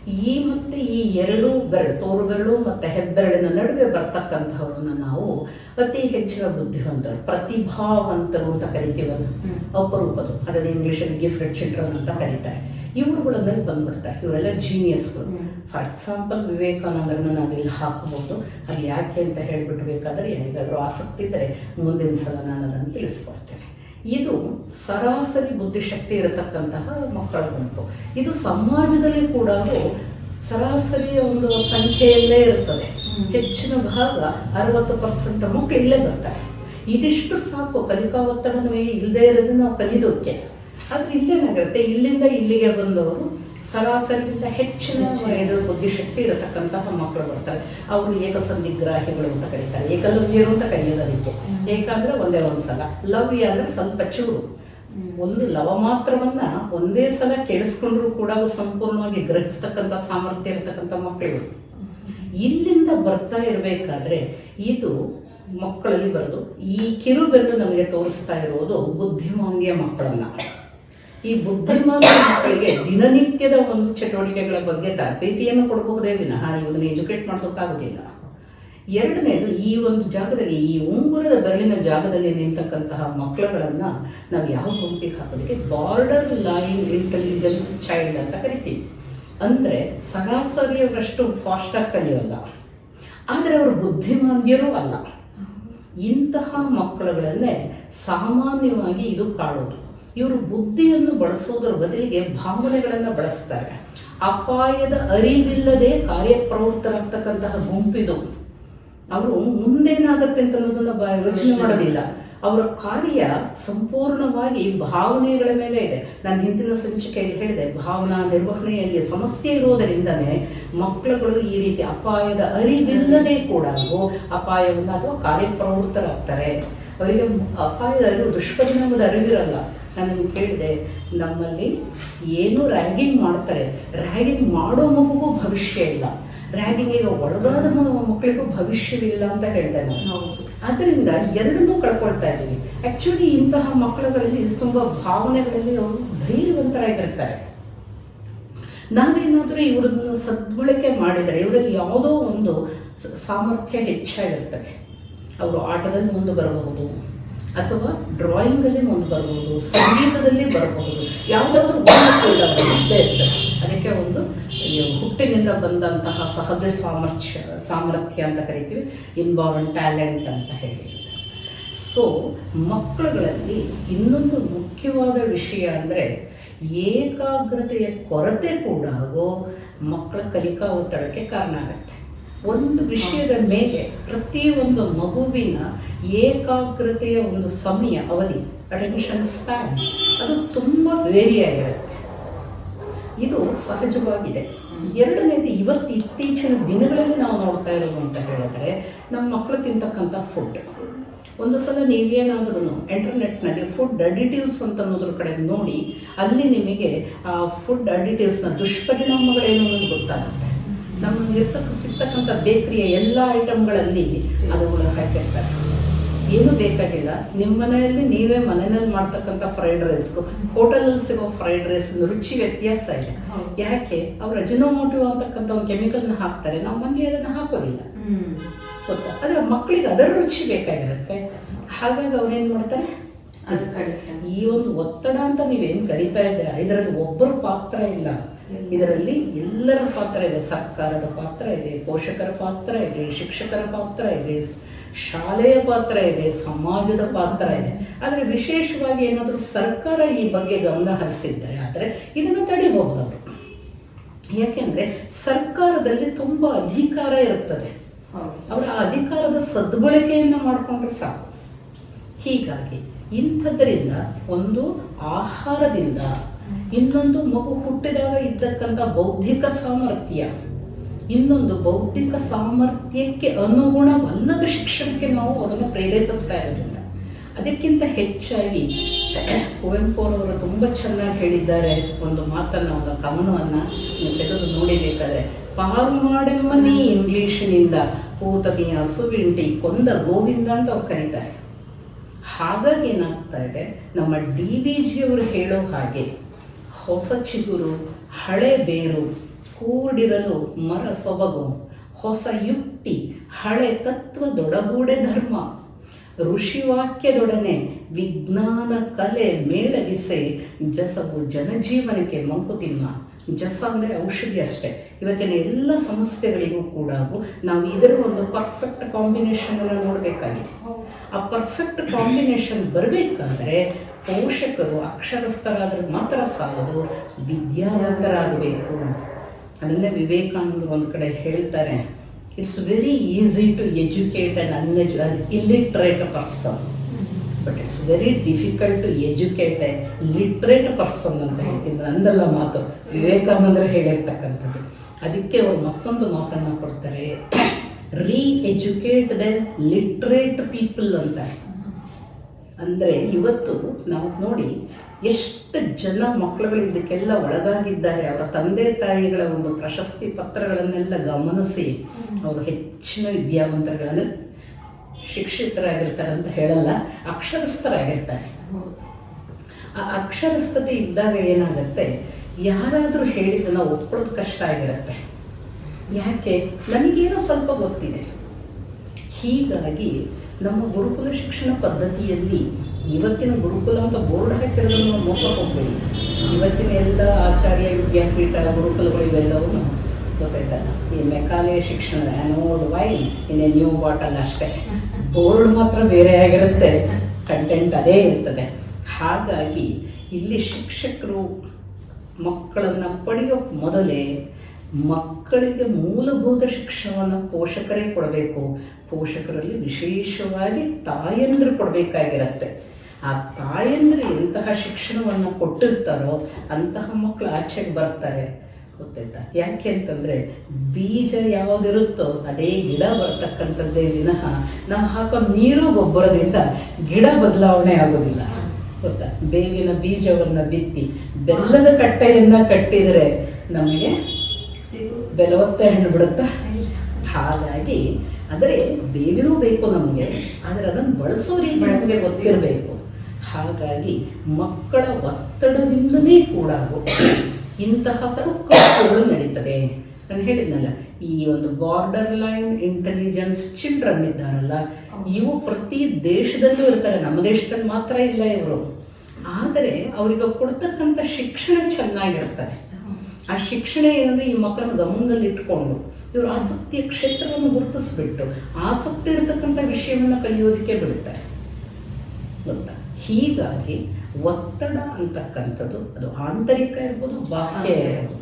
Speaker 1: ಈ ಮತ್ತೆ ಈ ಎರಡು ಬೆರಳು ತೋರು ಬೆರಳು ಮತ್ತೆ ಹೆಬ್ಬೆರಳಿನ ನಡುವೆ ಬರ್ತಕ್ಕಂಥವ್ರನ್ನ ನಾವು ಅತಿ ಹೆಚ್ಚಿನ ಬುದ್ಧಿವಂತರು ಪ್ರತಿಭಾವಂತರು ಅಂತ ಕರಿತೀವಲ್ಲ ಅಪರೂಪದು. ಅದನ್ನ ಇಂಗ್ಲೀಷಲ್ಲಿ ಗಿಫ್ಟೆಡ್ ಚಿಲ್ಡ್ರನ್ ಅಂತ ಕರೀತಾರೆ. ಇವರುಗಳಲ್ಲಿ ಬಂದ್ಬಿಡ್ತಾರೆ. ಇವರೆಲ್ಲ ಜೀನಿಯಸ್ಗಳು ಫಾರ್ ಎಕ್ಸಾಂಪಲ್ ವಿವೇಕಾನಂದರನ್ನ ನಾವಿಲ್ಲಿ ಹಾಕಬಹುದು. ಅದು ಯಾಕೆ ಅಂತ ಹೇಳ್ಬಿಟ್ಟು ಬೇಕಾದ್ರೆ ಯಾರಿಗಾದ್ರೂ ಆಸಕ್ತಿ ಇದ್ದರೆ ಮುಂದಿನ ಸಲ ನಾನು ಅದನ್ನು ತಿಳಿಸ್ಕೊಡ್ತೇನೆ. ಇದು ಸರಾಸರಿ ಬುದ್ಧಿಶಕ್ತಿ ಇರತಕ್ಕಂತಹ ಮಕ್ಕಳ ಗುಂಪು. ಇದು ಸಮಾಜದಲ್ಲಿ ಕೂಡ ಸರಾಸರಿಯ ಒಂದು ಸಂಖ್ಯೆಯಲ್ಲೇ ಇರ್ತದೆ. ಹೆಚ್ಚಿನ ಭಾಗ ಅರವತ್ತು ಪರ್ಸೆಂಟ್ ಮಕ್ಕಳು ಇಲ್ಲೇ ಬರ್ತಾರೆ. ಇದಿಷ್ಟು ಸಾಕು ಕಲಿಕಾ ಒತ್ತಡ ನಮಗೆ ಇಲ್ಲದೆ ಇರೋದನ್ನ ನಾವು ಕಲಿದೋಕೆ ಆದ್ರೆ ಇಲ್ಲೇನಾಗಿರುತ್ತೆ ಇಲ್ಲಿಂದ ಇಲ್ಲಿಗೆ ಬಂದವರು ಸರಾಸರಿಗಿಂತ ಹೆಚ್ಚಿನ ಇದು ಬುದ್ಧಿಶಕ್ತಿ ಇರತಕ್ಕಂತಹ ಮಕ್ಕಳು ಬರ್ತಾರೆ. ಅವರು ಏಕಸಂಧಿಗ್ರಾಹಿಗಳು ಅಂತ ಕರೀತಾರೆ. ಏಕಲವ್ಯರು ಅಂತ ಕರೆಯೋದು ಅದಕ್ಕೆ ಏಕಂದ್ರೆ ಒಂದೇ ಒಂದ್ಸಲ ಲವ್ಯ ಅಂದ್ರೆ ಸ್ವಲ್ಪ ಚೂರು. ಒಂದು ಲವ ಮಾತ್ರವನ್ನ ಒಂದೇ ಸಲ ಕೇಳಿಸ್ಕೊಂಡ್ರು ಕೂಡ ಸಂಪೂರ್ಣವಾಗಿ ಗ್ರಹಿಸ್ತಕ್ಕಂಥ ಸಾಮರ್ಥ್ಯ ಇರತಕ್ಕಂಥ ಮಕ್ಕಳು ಇಲ್ಲಿಂದ ಬರ್ತಾ ಇರಬೇಕಾದ್ರೆ ಇದು ಮಕ್ಕಳಲ್ಲಿ ಬರೋದು. ಈ ಕಿರುಬೆರಳು ನಮಗೆ ತೋರಿಸ್ತಾ ಇರೋದು ಬುದ್ಧಿಮಾಂದ್ಯ ಮಕ್ಕಳನ್ನ. ಈ ಬುದ್ಧಿಮಾನ ಮಕ್ಕಳಿಗೆ ದಿನನಿತ್ಯದ ಒಂದು ಚಟುವಟಿಕೆಗಳ ಬಗ್ಗೆ ತರಬೇತಿಯನ್ನು ಕೊಡಬಹುದೇ ವಿನಃ? ಇವನ್ನ ಎಜುಕೇಟ್ ಮಾಡೋದಕ್ಕಾಗುದಿಲ್ಲ ಎರಡನೇದು, ಈ ಒಂದು ಜಾಗದಲ್ಲಿ, ಈ ಉಂಗುರದ ಬೆರಳಿನ ಜಾಗದಲ್ಲಿ ನಿಂತಕ್ಕಂತಹ ಮಕ್ಕಳುಗಳನ್ನು ನಾವು ಯಾವ ಗುಂಪಿಗೆ ಹಾಕೋದಕ್ಕೆ? ಬಾರ್ಡರ್ ಲೈನ್ ಇಂಟೆಲಿಜೆನ್ಸ್ ಚೈಲ್ಡ್ ಅಂತ ಕರಿತೀವಿ. ಅಂದ್ರೆ ಸರಾಸರಿಯವರಷ್ಟು ಫಾಸ್ಟಾಗಿ ಕಲಿಯೋಲ್ಲ. ಆದರೆ ಅವರು ಬುದ್ಧಿಮಾಂದ್ಯರೂ ಅಲ್ಲ. ಇಂತಹ ಮಕ್ಕಳುಗಳನ್ನೇ ಸಾಮಾನ್ಯವಾಗಿ ಇದು ಕಾಡೋದು. ಇವರು ಬುದ್ಧಿಯನ್ನು ಬಳಸೋದ್ರ ಬದಲಿಗೆ ಭಾವನೆಗಳನ್ನು ಬಳಸ್ತಾರೆ. ಅಪಾಯದ ಅರಿವಿಲ್ಲದೆ ಕಾರ್ಯಪ್ರವೃತ್ತರಾಗ್ತಕ್ಕಂತಹ ಗುಂಪಿದು. ಅವರು ಮುಂದೇನಾಗತ್ತೆ ಅಂತ ಅನ್ನೋದನ್ನ ಬ- ಯೋಚನೆ ಮಾಡೋದಿಲ್ಲ. ಅವರ ಕಾರ್ಯ ಸಂಪೂರ್ಣವಾಗಿ ಭಾವನೆಗಳ ಮೇಲೆ ಇದೆ. ನಾನು ಹಿಂದಿನ ಸಂಚಿಕೆಯಲ್ಲಿ ಹೇಳಿದೆ ಭಾವನಾ ನಿರ್ವಹಣೆಯಲ್ಲಿ ಸಮಸ್ಯೆ ಇರುವುದರಿಂದನೇ ಮಕ್ಕಳುಗಳು ಈ ರೀತಿ ಅಪಾಯದ ಅರಿವಿಲ್ಲದೆ ಕೂಡ ಅಪಾಯವನ್ನು ಅಥವಾ ಕಾರ್ಯಪ್ರವೃತ್ತರಾಗ್ತಾರೆ. ಅವರಿಗೆ ಅಪಾಯದ ಅರಿವು ದುಷ್ಪರಿಣಾಮದ ಅರಿವಿರಲ್ಲ. ನಾನು ಕೇಳಿದೆ ನಮ್ಮಲ್ಲಿ ಏನು ರ್ಯಾಗಿಂಗ್ ಮಾಡ್ತಾರೆ. ರ್ಯಾಗಿಂಗ್ ಮಾಡೋ ಮಗುಗೂ ಭವಿಷ್ಯ ಇಲ್ಲ. ರ್ಯಾಗಿಂಗಿಗೆ ಒಳಗಾದ ಮಕ್ಕಳಿಗೂ ಭವಿಷ್ಯವಿಲ್ಲ ಅಂತ ಹೇಳಿದೆ ನಾನು. ಅದರಿಂದ ಎರಡನ್ನೂ ಕಳ್ಕೊಳ್ತಾ ಇದ್ದೀವಿ. ಆ್ಯಕ್ಚುಲಿ ಇಂತಹ ಮಕ್ಕಳುಗಳಲ್ಲಿ ತುಂಬಾ ಭಾವನೆಗಳಲ್ಲಿ ಅವರು ಧೈರ್ಯವಂತರಾಗಿರ್ತಾರೆ ನಾವೇನಾದರೂ ಇವ್ರನ್ನ ಸದ್ಬಳಕೆ ಮಾಡಿದರೆ ಇವರಲ್ಲಿ ಯಾವುದೋ ಒಂದು ಸಾಮರ್ಥ್ಯ ಹೆಚ್ಚಾಗಿರ್ತದೆ. ಅವರು ಆಟದಲ್ಲಿ ಮುಂದೆ ಬರಬಹುದು. ಅಥವಾ ಡ್ರಾಯಿಂಗಲ್ಲಿ ಮುಂದೆ ಬರಬಹುದು ಸಂಗೀತದಲ್ಲಿ ಬರಬಹುದು ಯಾವುದಾದ್ರೂ ಅಲ್ಲಿ ಇರ್ತದೆ. ಅದಕ್ಕೆ ಒಂದು ಹುಟ್ಟಿನಿಂದ ಬಂದಂತಹ ಸಹಜ ಸಾಮರ್ಥ್ಯ ಸಾಮರ್ಥ್ಯ ಅಂತ ಕರಿತೀವಿ ಇನ್ಬಾರ್ನ್ ಟ್ಯಾಲೆಂಟ್ ಅಂತ ಹೇಳಿ ಸೊ ಮಕ್ಕಳುಗಳಲ್ಲಿ ಇನ್ನೊಂದು ಮುಖ್ಯವಾದ ವಿಷಯ ಅಂದರೆ, ಏಕಾಗ್ರತೆಯ ಕೊರತೆ ಕೂಡ ಮಕ್ಕಳ ಕಲಿಕಾ ಒತ್ತಡಕ್ಕೆ ಕಾರಣ ಆಗುತ್ತೆ. ಒಂದು ವಿಷಯದ ಮೇಲೆ ಪ್ರತಿಯೊಂದು ಮಗುವಿನ ಏಕಾಗ್ರತೆಯ ಒಂದು ಸಮಯ, ಅವಧಿ ಅಟೆನ್ಷನ್ ಸ್ಪ್ಯಾನ್ ಅದು ತುಂಬ ವೇರಿ ಆಗಿರುತ್ತೆ. ಇದು ಸಹಜವಾಗಿದೆ. ಎರಡನೇದು ಇವತ್ತು ಇತ್ತೀಚಿನ ದಿನಗಳಲ್ಲಿ ನಾವು ನೋಡ್ತಾ ಇರೋದು ಅಂತ ಹೇಳಿದ್ರೆ, ನಮ್ಮ ಮಕ್ಕಳು ತಿಂತಕ್ಕಂಥ ಫುಡ್ ಒಂದು ಸಲ ನೀವೇನಾದ್ರೂ ಇಂಟರ್ನೆಟ್ನಲ್ಲಿ ಫುಡ್ ಅಡಿಟಿವ್ಸ್ ಅಂತ ಅನ್ನೋದ್ರ ಕಡೆ ನೋಡಿ, ಅಲ್ಲಿ ನಿಮಗೆ ಆ ಫುಡ್ ಅಡಿಟಿವ್ಸ್ನ ದುಷ್ಪರಿಣಾಮಗಳೇನು ಅನ್ನೋದು ಗೊತ್ತಾಗುತ್ತೆ. ನಮ್ಮ ಇರ್ತಕ್ಕ ಸಿಗ್ತಕ್ಕಂಥ ಬೇಕರಿಯ ಎಲ್ಲ ಐಟಮ್ಗಳಲ್ಲಿ ಅದನ್ನು ಹಾಕಿರ್ತಾರೆ ಏನು ಬೇಕಾಗಿಲ್ಲ ನಿಮ್ಮ ಮನೆಯಲ್ಲಿ ನೀವೇ ಮನೆಯಲ್ಲಿ ಮಾಡ್ತಕ್ಕಂಥ ಫ್ರೈಡ್ ರೈಸ್ಗೂ ಹೋಟೆಲಲ್ಲಿ ಸಿಗೋ ಫ್ರೈಡ್ ರೈಸ್ ರುಚಿ ವ್ಯತ್ಯಾಸ ಇದೆ. ಯಾಕೆ? ಅವ್ರು ಅಜಿನೋಮೋಟಿವ್ ಅಂತಕ್ಕಂಥ ಒಂದು ಕೆಮಿಕಲ್ನ ಹಾಕ್ತಾರೆ ನಾವು ಮನೆಗೆ ಅದನ್ನು ಹಾಕೋದಿಲ್ಲ. ಗೊತ್ತಾ? ಆದರೆ ಮಕ್ಕಳಿಗೆ ಅದರ ರುಚಿ ಬೇಕಾಗಿರುತ್ತೆ. ಹಾಗಾಗಿ ಅವ್ರೇನ್ ಮಾಡ್ತಾರೆ?
Speaker 2: ಅದು ಕಡಿಮೆ.
Speaker 1: ಈ ಒಂದು ಒತ್ತಡ ಅಂತ ನೀವೇನು ಕರಿತಾ ಇದ್ದೀರಾ? ಇದರಲ್ಲಿ ಒಬ್ಬರು ಪಾತ್ರ ಇಲ್ಲ. ಇದರಲ್ಲಿ ಎಲ್ಲರ ಪಾತ್ರ ಇದೆ. ಸರ್ಕಾರದ ಪಾತ್ರ ಇದೆ, ಪೋಷಕರ ಪಾತ್ರ ಇದೆ, ಶಿಕ್ಷಕರ ಪಾತ್ರ ಇದೆ, ಶಾಲೆಯ ಪಾತ್ರ ಇದೆ, ಸಮಾಜದ ಪಾತ್ರ ಇದೆ. ಆದರೆ ವಿಶೇಷವಾಗಿ ಏನಾದರೂ ಸರ್ಕಾರ ಈ ಬಗ್ಗೆ ಗಮನ ಹರಿಸಿದ್ರೆ ಆದರೆ ಇದನ್ನು ತಡಿಬಹುದು ಅವರು ಯಾಕೆಂದ್ರೆ ಸರ್ಕಾರದಲ್ಲಿ ತುಂಬಾ ಅಧಿಕಾರ ಇರುತ್ತದೆ ಅವರ ಅಧಿಕಾರದ ಸದ್ಬಳಕೆಯನ್ನು ಮಾಡಿಕೊಂಡ್ರೆ ಸಾಕು. ಹೀಗಾಗಿ ಇಂಥದ್ರಿಂದ ಒಂದು ಆಹಾರದಿಂದ ಇನ್ನೊಂದು ಮಗು ಹುಟ್ಟಿದಾಗ ಇದ್ದಕ್ಕಂಥ ಬೌದ್ಧಿಕ ಸಾಮರ್ಥ್ಯ. ಇನ್ನೊಂದು ಬೌದ್ಧಿಕ ಸಾಮರ್ಥ್ಯಕ್ಕೆ ಅನುಗುಣವಲ್ಲದ ಶಿಕ್ಷಣಕ್ಕೆ ನಾವು ಅವರನ್ನು ಪ್ರೇರೇಪಿಸ್ತಾ ಇರೋದಿಲ್ಲ ಅದಕ್ಕಿಂತ ಹೆಚ್ಚಾಗಿ ಕುವೆಂಪು ಅವರು ತುಂಬ ಚೆನ್ನಾಗಿ ಹೇಳಿದ್ದಾರೆ ಒಂದು ಮಾತನ್ನ, ಒಂದು ಕವನವನ್ನು ನೀವು ತೆಗೆದು ನೋಡಿಬೇಕಾದ್ರೆ. ಪಾರು ಮಾಡೆಮ್ಮನಿ ಇಂಗ್ಲಿಷಿನಿಂದ ಪೂತನಿಯ ಹಸುವಿಂಟಿ ಕೊಂದ ಗೋವಿಂದ ಅಂತ ಅವ್ರು ಕರೀತಾರೆ. ಹಾಗಾಗಿ ಏನಾಗ್ತಾ ಇದೆ, ನಮ್ಮ ಡಿ ವಿ ಜಿಯವರು ಹೇಳೋ ಹಾಗೆ ಹೊಸ ಚಿಗುರು ಹಳೆ ಬೇರು ಕೂಡಿರಲು ಮರ ಸೊಬಗು ಹೊಸ ಯುಕ್ತಿ ಹಳೆ ತತ್ವ ದೊಡಗೂಡೆ ಧರ್ಮ. ಋಷಿವಾಕ್ಯದೊಡನೆ ವಿಜ್ಞಾನ ಕಲೆ ಮೇಳವಿಸೆ ಜಸವು ಜನಜೀವನಕ್ಕೆ ಮಂಕುತಿಮ್ಮ. ಜಸ ಅಂದರೆ ಔಷಧಿ ಅಷ್ಟೇ. ಇವತ್ತಿನ ಎಲ್ಲ ಸಮಸ್ಯೆಗಳಿಗೂ ಕೂಡ ನಾವು ಇದರ ಒಂದು ಪರ್ಫೆಕ್ಟ್ ಕಾಂಬಿನೇಷನ್ ನೋಡಬೇಕಾಗಿದೆ. ಆ ಪರ್ಫೆಕ್ಟ್ ಕಾಂಬಿನೇಷನ್ ಬರಬೇಕಾದ್ರೆ ಪೋಷಕರು ಅಕ್ಷರಸ್ಥರಾದರೆ ಮಾತ್ರ ಸಾಲದು, ವಿದ್ಯಾವಂತರಾಗಬೇಕು. ಅಲ್ಲೇ ವಿವೇಕಾನಂದರು ಒಂದು ಕಡೆ ಹೇಳ್ತಾರೆ it's very easy to educate an ಅನ್ಎಜು illiterate person but it's very difficult to educate a literate person ಅಂತ ಹೇಳ್ತೀನಿ. ನಂದಲ್ಲ ಮಾತು. ವಿವೇಕಾನಂದರು ಹೇಳಿರ್ತಕ್ಕಂಥದ್ದು. ಅದಕ್ಕೆ ಅವರು ಮತ್ತೊಂದು ಮಾತನ್ನು ಕೊಡ್ತಾರೆ. ರೀ ಎಜುಕೇಟ್ ದ ಲಿಟ್ರೇಟ್ ಪೀಪಲ್ ಅಂತ ಅಂದರೆ ಇವತ್ತು ನಾವು ನೋಡಿ ಎಷ್ಟು ಜನ ಮಕ್ಕಳುಗಳು ಇದಕ್ಕೆಲ್ಲ ಒಳಗಾಗಿದ್ದಾರೆ ಅವರ ತಂದೆ ತಾಯಿಗಳ ಒಂದು ಪ್ರಶಸ್ತಿ ಪತ್ರಗಳನ್ನೆಲ್ಲ ಗಮನಿಸಿ ಅವರು ಹೆಚ್ಚಿನ ವಿದ್ಯಾವಂತರುಗಳನ್ನು ಶಿಕ್ಷಿತರಾಗಿರ್ತಾರೆ ಅಂತ ಹೇಳಲ್ಲ ಅಕ್ಷರಸ್ಥರಾಗಿರ್ತಾರೆ. ಆ ಅಕ್ಷರಸ್ಥತೆ ಇದ್ದಾಗ ಏನಾಗುತ್ತೆ ಯಾರಾದರೂ ಹೇಳಿದ್ದನ್ನ ಒಪ್ಕೊಳ್ಳೋದು ಕಷ್ಟ ಆಗಿರುತ್ತೆ. ಯಾಕೆ? ನನಗೇನೋ ಸ್ವಲ್ಪ ಗೊತ್ತಿದೆ. ಹೀಗಾಗಿ ನಮ್ಮ ಗುರುಕುಲ ಶಿಕ್ಷಣ ಪದ್ಧತಿಯಲ್ಲಿ ಇವತ್ತಿನ ಗುರುಕುಲ ಅಂತ ಬೋರ್ಡ್ ಹಾಕಿರೋದನ್ನು ನಾವು ಮೋಸ ಹೋಗ್ಬೇಕು ಇವತ್ತಿನ ಎಲ್ಲ ಆಚಾರ್ಯ, ವಿದ್ಯಾಪೀಠ, ಗುರುಕುಲಗಳು ಇವೆಲ್ಲವೂ ಗೊತ್ತಾಯ್ತಲ್ಲ ಈ ಮೆಕಾಲೆ ಶಿಕ್ಷಣದ an old wine in a new bottle ಅಷ್ಟೇ. ಬೋರ್ಡ್ ಮಾತ್ರ ಬೇರೆ ಆಗಿರುತ್ತೆ. ಕಂಟೆಂಟ್ ಅದೇ ಇರ್ತದೆ. ಹಾಗಾಗಿ ಇಲ್ಲಿ ಶಿಕ್ಷಕರು ಮಕ್ಕಳನ್ನು ಪಡೆಯೋಕೆ ಮೊದಲೇ ಮಕ್ಕಳಿಗೆ ಮೂಲಭೂತ ಶಿಕ್ಷಣವನ್ನು ಪೋಷಕರೇ ಕೊಡಬೇಕು. ಪೋಷಕರಲ್ಲಿ ವಿಶೇಷವಾಗಿ ತಾಯಂದ್ರು ಕೊಡಬೇಕಾಗಿರತ್ತೆ. ಆ ತಾಯಂದ್ರೆ ಎಂತಹ ಶಿಕ್ಷಣವನ್ನು ಕೊಟ್ಟಿರ್ತಾರೋ ಅಂತಹ ಮಕ್ಕಳು ಆಚೆಗೆ ಬರ್ತಾರೆ. ಗೊತ್ತಾಯ್ತಾ? ಯಾಕೆ ಅಂತಂದ್ರೆ ಬೀಜ ಯಾವಾಗಿರುತ್ತೋ ಅದೇ ಗಿಡ ಬರ್ತಕ್ಕಂಥದ್ದೇ ವಿನಃ ನಾವು ಹಾಕೋ ನೀರು ಗೊಬ್ಬರದಿಂದ ಗಿಡ ಬದಲಾವಣೆ ಆಗೋದಿಲ್ಲ. ಗೊತ್ತಾ? ಬೇವಿನ ಬೀಜವನ್ನ ಬಿತ್ತಿ ಬೆಲ್ಲದ ಕಟ್ಟೆಯನ್ನ ಕಟ್ಟಿದರೆ ನಮಗೆ ಬೆಲವತ್ತ ಹೆಣ್ಣು ಬಿಡುತ್ತಾ? ಹಾಗಾಗಿ ಆದರೆ ಬೇವಿನೂ ಬೇಕು ನಮಗೆ, ಆದರೆ ಅದನ್ನು ಬಳಸೋ ರೀತಿ ಗೊತ್ತಿರಬೇಕು. ಹಾಗಾಗಿ ಮಕ್ಕಳ ಒತ್ತಡದಿಂದಲೇ ಕೂಡ ಇಂತಹ ಕುಕ್ಕಗಳು ನಡೀತದೆ. ನಾನು ಹೇಳಿದ್ನಲ್ಲ, ಈ ಒಂದು ಬಾರ್ಡರ್ ಲೈನ್ ಇಂಟೆಲಿಜೆನ್ಸ್ ಚಿಲ್ಡ್ರನ್ ಇದ್ದಾರಲ್ಲ, ಇವು ಪ್ರತಿ ದೇಶದಲ್ಲೂ ಇರ್ತಾರೆ. ನಮ್ಮ ದೇಶದಲ್ಲಿ ಮಾತ್ರ ಇಲ್ಲ ಇವರು. ಆದರೆ ಅವರಿಗೆ ಕೊಡ್ತಕ್ಕಂಥ ಶಿಕ್ಷಣ ಚೆನ್ನಾಗಿರ್ತಾರೆ ಆ ಶಿಕ್ಷಣ ಏನಂದ್ರೆ ಈ ಮಕ್ಕಳನ್ನ ಗಮನದಲ್ಲಿ ಇಟ್ಕೊಂಡು ಇವರು ಆಸಕ್ತಿಯ ಕ್ಷೇತ್ರವನ್ನು ಗುರುತಿಸ್ಬಿಟ್ಟು, ಆಸಕ್ತಿ ಇರತಕ್ಕಂಥ ವಿಷಯವನ್ನು ಕಲಿಯೋದಕ್ಕೆ ಬಿಡುತ್ತಾರೆ. ಗೊತ್ತಾ ಹೀಗಾಗಿ ಒತ್ತಡ ಅಂತಕ್ಕಂಥದ್ದು ಅದು ಆಂತರಿಕ ಇರ್ಬೋದು ಬಾಹ್ಯ ಇರ್ಬೋದು.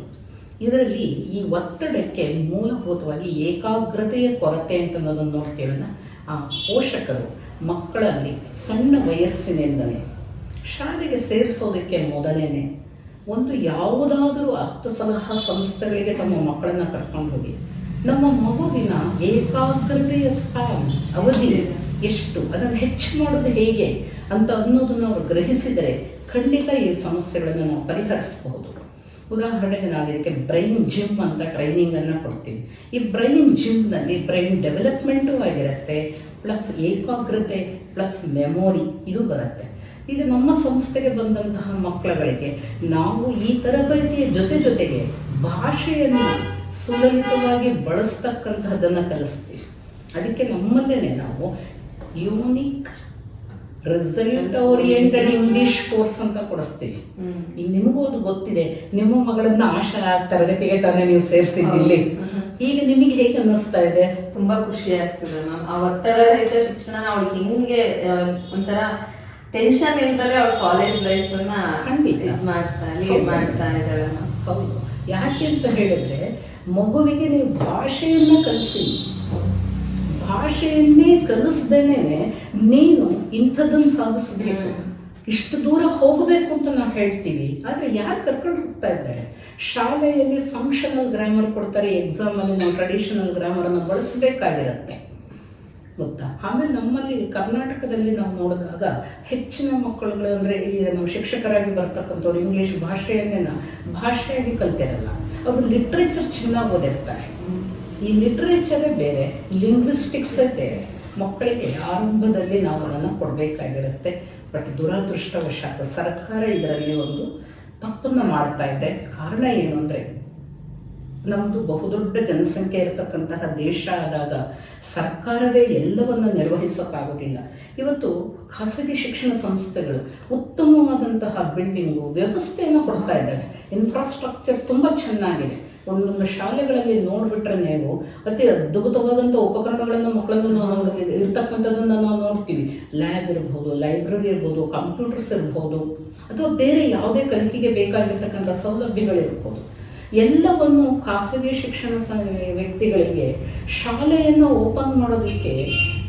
Speaker 1: ಇದರಲ್ಲಿ ಈ ಒತ್ತಡಕ್ಕೆ ಮೂಲಭೂತವಾಗಿ ಏಕಾಗ್ರತೆಯ ಕೊರತೆ ಅಂತ ಅನ್ನೋದನ್ನು ನೋಡ್ತೀವಲ್ಲ ಆ ಪೋಷಕರು ಮಕ್ಕಳಲ್ಲಿ ಸಣ್ಣ ವಯಸ್ಸಿನಿಂದಲೇ ಶಾಲೆಗೆ ಸೇರಿಸೋದಕ್ಕೆ ಮೊದಲೇನೆ ಒಂದು ಯಾವುದಾದರೂ ಅರ್ಥ ಸಲಹಾ ಸಂಸ್ಥೆಗಳಿಗೆ ತಮ್ಮ ಮಕ್ಕಳನ್ನ ಕರ್ಕೊಂಡು ಹೋಗಿ ನಮ್ಮ ಮಗುವಿನ ಏಕಾಗ್ರತೆಯ ಸ್ಪ್ಯಾನ್ ಅವಧಿ ಎಷ್ಟು? ಅದನ್ನು ಹೆಚ್ಚು ಮಾಡೋದು ಹೇಗೆ ಅಂತ ಅನ್ನೋದನ್ನು ಅವರು ಗ್ರಹಿಸಿದರೆ ಖಂಡಿತ ಈ ಸಮಸ್ಯೆಗಳನ್ನು ನಾವು ಪರಿಹರಿಸಬಹುದು. ಉದಾಹರಣೆಗೆ ನಾವು ಇದಕ್ಕೆ ಬ್ರೈನ್ ಜಿಮ್ ಅಂತ ಟ್ರೈನಿಂಗ್ ಅನ್ನ ಕೊಡ್ತೀವಿ. ಈ ಬ್ರೈನ್ ಜಿಮ್ನಲ್ಲಿ ಬ್ರೈನ್ ಡೆವಲಪ್ಮೆಂಟು ಆಗಿರುತ್ತೆ ಪ್ಲಸ್ ಏಕಾಗ್ರತೆ ಪ್ಲಸ್ ಮೆಮೊರಿ ಇದು ಬರುತ್ತೆ. ಈಗ ನಮ್ಮ ಸಂಸ್ಥೆಗೆ ಬಂದಂತಹ ಮಕ್ಕಳುಗಳಿಗೆ ನಾವು ಈ ತರಬೇತಿಯ ಜೊತೆ ಜೊತೆಗೆ ಭಾಷೆಯನ್ನು ಸುಲಲಿತವಾಗಿ ಬಳಸ್ತಕ್ಕಂತಹದ್ದನ್ನು ಕಲಿಸ್ತೀವಿ. ಅದಕ್ಕೆ ನಮ್ಮಲ್ಲೇ ನಾವು unique result oriented English course ಅಂತ ಕೊಡಿಸ್ತೀವಿ. ಈಗ ನಿಮಗೂ ಅದು ಗೊತ್ತಿದೆ. ನಿಮ್ಮ ಮಗಳನ್ನ ಆಶಾ ತರಗತಿಗೆ ತಾನೇ ನೀವು ಸೇರಿಸಿದ್ದಿಲ್ಲಿ ಈಗ ನಿಮಗೆ ಹೇಗೆ ಅನ್ನಿಸ್ತಾ ಇದೆ?
Speaker 2: ತುಂಬಾ ಖುಷಿ ಆಗ್ತದೆ ಮ್ಯಾಮ್. ಆ ಒತ್ತಡ ರಹಿತ ಶಿಕ್ಷಣ ಅವಳಿಗೆ ಹಿಂಗೆ ಒಂಥರ ಟೆನ್ಷನ್ ಇಲ್ದಲೇ ಅವಳ ಕಾಲೇಜ್ ಲೈಫ್ ಅನ್ನ
Speaker 1: ಖಂಡಿತ.
Speaker 2: ಮಾಡ್ತಾ ಲೀಡ್ ಮಾಡ್ತಾ ಇದ್ದಾಳೆ ಮ್ಯಾಮ್.
Speaker 1: ಹೌದು. ಯಾಕೆ ಅಂತ ಹೇಳಿದ್ರೆ ಮಗುವಿಗೆ ನೀವು ಭಾಷೆಯನ್ನ ಕಲಿಸಿ ಭಾಷೆಯನ್ನೇ ಕಲಿಸ್ದೇನೆ ನೀನು ಇಂಥದ್ದನ್ನು ಸಾಧಿಸ್ಬೇಕು. ಇಷ್ಟು ದೂರ ಹೋಗಬೇಕು ಅಂತ ನಾವು ಹೇಳ್ತೀವಿ. ಆದರೆ ಯಾರು ಕರ್ಕೊಂಡು ಹೋಗ್ತಾ ಇದ್ದಾರೆ? ಶಾಲೆಯಲ್ಲಿ ಫಂಕ್ಷನಲ್ ಗ್ರಾಮರ್ ಕೊಡ್ತಾರೆ ಎಕ್ಸಾಮಲ್ಲಿ ನಾವು ಟ್ರೆಡಿಷನಲ್ ಗ್ರಾಮರನ್ನು ಬಳಸಬೇಕಾಗಿರುತ್ತೆ. ಗೊತ್ತಾ? ಆಮೇಲೆ ನಮ್ಮಲ್ಲಿ ಕರ್ನಾಟಕದಲ್ಲಿ ನಾವು ನೋಡಿದಾಗ ಹೆಚ್ಚಿನ ಮಕ್ಕಳುಗಳು ಅಂದರೆ ಈ ನಮ್ಮ ಶಿಕ್ಷಕರಾಗಿ ಬರ್ತಕ್ಕಂಥವ್ರು ಇಂಗ್ಲೀಷ್ ಭಾಷೆಯನ್ನೇ ಭಾಷೆಯಾಗಿ ಕಲ್ತಿರಲ್ಲ. ಅವರು ಲಿಟ್ರೇಚರ್ ಚೆನ್ನಾಗಿ ಓದಿರ್ತಾರೆ. ಈ ಲಿಟ್ರೇಚರೇ ಬೇರೆ ಲಿಂಗ್ವಿಸ್ಟಿಕ್ಸೇ ಬೇರೆ. ಮಕ್ಕಳಿಗೆ ಆರಂಭದಲ್ಲಿ ನಾವು ಅದನ್ನು ಕೊಡಬೇಕಾಗಿರುತ್ತೆ. ಬಟ್ ದುರದೃಷ್ಟವಶಾತ್ ಸರ್ಕಾರ ಇದರಲ್ಲಿ ಒಂದು ತಪ್ಪನ್ನು ಮಾಡ್ತಾ ಇದೆ. ಕಾರಣ ಏನು ಅಂದರೆ ನಮ್ಮದು ಬಹುದೊಡ್ಡ ಜನಸಂಖ್ಯೆ ಇರತಕ್ಕಂತಹ ದೇಶ ಆದಾಗ ಸರ್ಕಾರವೇ ಎಲ್ಲವನ್ನು ನಿರ್ವಹಿಸೋಕ್ಕಾಗೋದಿಲ್ಲ. ಇವತ್ತು ಖಾಸಗಿ ಶಿಕ್ಷಣ ಸಂಸ್ಥೆಗಳು ಉತ್ತಮವಾದಂತಹ ಬಿಲ್ಡಿಂಗು ವ್ಯವಸ್ಥೆಯನ್ನು ಕೊಡ್ತಾ ಇದ್ದಾರೆ ಇನ್ಫ್ರಾಸ್ಟ್ರಕ್ಚರ್ ತುಂಬ ಚೆನ್ನಾಗಿದೆ. ಒಂದೊಂದು ಶಾಲೆಗಳಲ್ಲಿ ನೋಡಿಬಿಟ್ರೆ ನೀವು ಅತಿ ಅದ್ಭುತವಾದಂಥ ಉಪಕರಣಗಳನ್ನು ಮಕ್ಕಳನ್ನು ನಾವು ಇರ್ತಕ್ಕಂಥದ್ದನ್ನು ನಾವು ನೋಡ್ತೀವಿ. ಲ್ಯಾಬ್ ಇರ್ಬೋದು ಲೈಬ್ರರಿ ಇರ್ಬೋದು ಕಂಪ್ಯೂಟರ್ಸ್ ಇರ್ಬೋದು, ಅಥವಾ ಬೇರೆ ಯಾವುದೇ ಕಲಿಕೆಗೆ ಬೇಕಾಗಿರ್ತಕ್ಕಂಥ ಸೌಲಭ್ಯಗಳಿರ್ಬೋದು. ಎಲ್ಲವನ್ನು ಖಾಸಗಿ ಶಿಕ್ಷಣ ವ್ಯಕ್ತಿಗಳಿಗೆ ಶಾಲೆಯನ್ನು ಓಪನ್ ಮಾಡೋದಕ್ಕೆ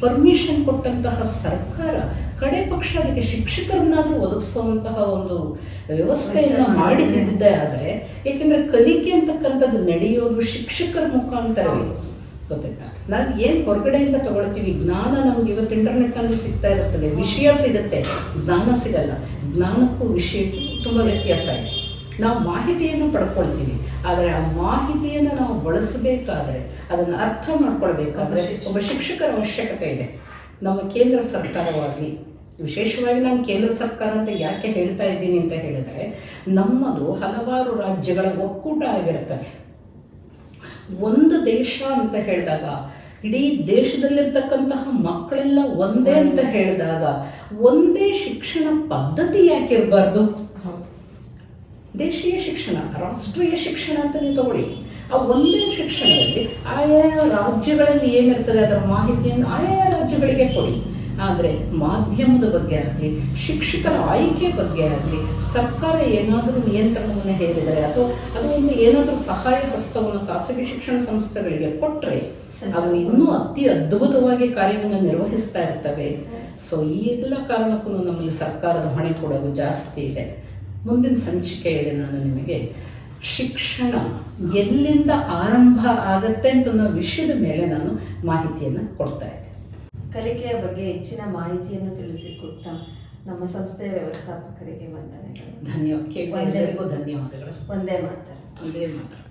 Speaker 1: ಪರ್ಮಿಷನ್ ಕೊಟ್ಟಂತಹ ಸರ್ಕಾರ ಕಡೆ ಪಕ್ಷ ಅದಕ್ಕೆ ಶಿಕ್ಷಕರನ್ನಾದರೂ ಒದಗಿಸುವಂತಹ ಒಂದು ವ್ಯವಸ್ಥೆಯನ್ನು ಮಾಡಿದ್ದೆ ಆದರೆ ಏಕೆಂದರೆ ಕಲಿಕೆ ಅಂತಕ್ಕಂಥದ್ದು ನಡೆಯೋದು ಶಿಕ್ಷಕರ ಮುಖಾಂತರವೇ ಗೊತ್ತಾಯ್ತಾ? ನಾವು ಏನು ಹೊರಗಡೆಯಿಂದ ತಗೊಳ್ತೀವಿ? ಜ್ಞಾನ ನಮ್ಗೆ ಇವತ್ತು ಇಂಟರ್ನೆಟ್ನಲ್ಲಿ ಸಿಗ್ತಾ ಇರುತ್ತದೆ. ವಿಷಯ ಸಿಗುತ್ತೆ. ಜ್ಞಾನ ಸಿಗಲ್ಲ. ಜ್ಞಾನಕ್ಕೂ ವಿಷಯಕ್ಕೂ ತುಂಬ ವ್ಯತ್ಯಾಸ ಇದೆ. ನಾವು ಮಾಹಿತಿಯನ್ನು ಪಡ್ಕೊಳ್ತೀವಿ. ಆದರೆ ಆ ಮಾಹಿತಿಯನ್ನು ನಾವು ಬಳಸಬೇಕಾದ್ರೆ ಅದನ್ನು ಅರ್ಥ ಮಾಡ್ಕೊಳ್ಬೇಕಾದ್ರೆ ಒಬ್ಬ ಶಿಕ್ಷಕರ ಅವಶ್ಯಕತೆ ಇದೆ. ನಮ್ಮ ಕೇಂದ್ರ ಸರ್ಕಾರವಾಗಿ ವಿಶೇಷವಾಗಿ ನಾನು ಕೇಂದ್ರ ಸರ್ಕಾರ ಅಂತ ಯಾಕೆ ಹೇಳ್ತಾ ಇದ್ದೀನಿ ಅಂತ ಹೇಳಿದ್ರೆ ನಮ್ಮದು ಹಲವಾರು ರಾಜ್ಯಗಳ ಒಕ್ಕೂಟ ಆಗಿರ್ತದೆ ಒಂದು ದೇಶ ಅಂತ ಹೇಳಿದಾಗ ಇಡೀ ದೇಶದಲ್ಲಿರ್ತಕ್ಕಂತಹ ಮಕ್ಕಳೆಲ್ಲ ಒಂದೇ ಅಂತ ಹೇಳಿದಾಗ ಒಂದೇ ಶಿಕ್ಷಣ ಪದ್ಧತಿ ಯಾಕೆ ಇರಬಾರ್ದು? ದೇಶೀಯ ಶಿಕ್ಷಣ ರಾಷ್ಟ್ರೀಯ ಶಿಕ್ಷಣ ಅಂತ ನೀವು ತಗೊಳ್ಳಿ. ಆ ಒಂದೇ ಶಿಕ್ಷಣದಲ್ಲಿ ಆಯಾ ರಾಜ್ಯಗಳಲ್ಲಿ ಏನಿರ್ತದೆ ಅದರ ಮಾಹಿತಿಯನ್ನು ಆಯಾ ರಾಜ್ಯಗಳಿಗೆ ಕೊಡಿ. ಆದರೆ ಮಾಧ್ಯಮದ ಬಗ್ಗೆ ಆಗಲಿ ಶಿಕ್ಷಕರ ಆಯ್ಕೆ ಬಗ್ಗೆ ಆಗಲಿ ಸರ್ಕಾರ ಏನಾದರೂ ನಿಯಂತ್ರಣವನ್ನು ಹೇರಿದರೆ ಅಥವಾ ಅದರಿಂದ ಏನಾದರೂ ಸಹಾಯ ಹಸ್ತವನ್ನು ಖಾಸಗಿ ಶಿಕ್ಷಣ ಸಂಸ್ಥೆಗಳಿಗೆ ಕೊಟ್ಟರೆ ಅವು ಇನ್ನೂ ಅತಿ ಅದ್ಭುತವಾಗಿ ಕಾರ್ಯವನ್ನು ನಿರ್ವಹಿಸ್ತಾ ಇರ್ತವೆ. ಸೊ ಈ ಎಲ್ಲ ಕಾರಣಕ್ಕೂ ನಮ್ಮಲ್ಲಿ ಸರ್ಕಾರದ ಹೊಣೆ ಕೊಡೋದು ಜಾಸ್ತಿ ಇದೆ. ಮುಂದಿನ ಸಂಚಿಕೆಯಲ್ಲಿ ನಾನು ನಿಮಗೆ. ಶಿಕ್ಷಣ ಎಲ್ಲಿಂದ ಆರಂಭ ಆಗತ್ತೆ ಅಂತ ಅನ್ನೋ ವಿಷಯದ ಮೇಲೆ ನಾನು ಮಾಹಿತಿಯನ್ನು ಕೊಡ್ತಾ ಇದ್ದೆ.
Speaker 2: ಕಲಿಕೆಯ ಬಗ್ಗೆ ಹೆಚ್ಚಿನ ಮಾಹಿತಿಯನ್ನು ತಿಳಿಸಿಕೊಟ್ಟ ನಮ್ಮ ಸಂಸ್ಥೆಯ ವ್ಯವಸ್ಥಾಪಕರಿಗೆ ವಂದನೆಗಳು.
Speaker 1: ಧನ್ಯವಾದ. ಧನ್ಯವಾದಗಳು.
Speaker 2: ಒಂದೇ ಮಾತಾಡ
Speaker 1: ಒಂದೇ ಮಾತ್ರ.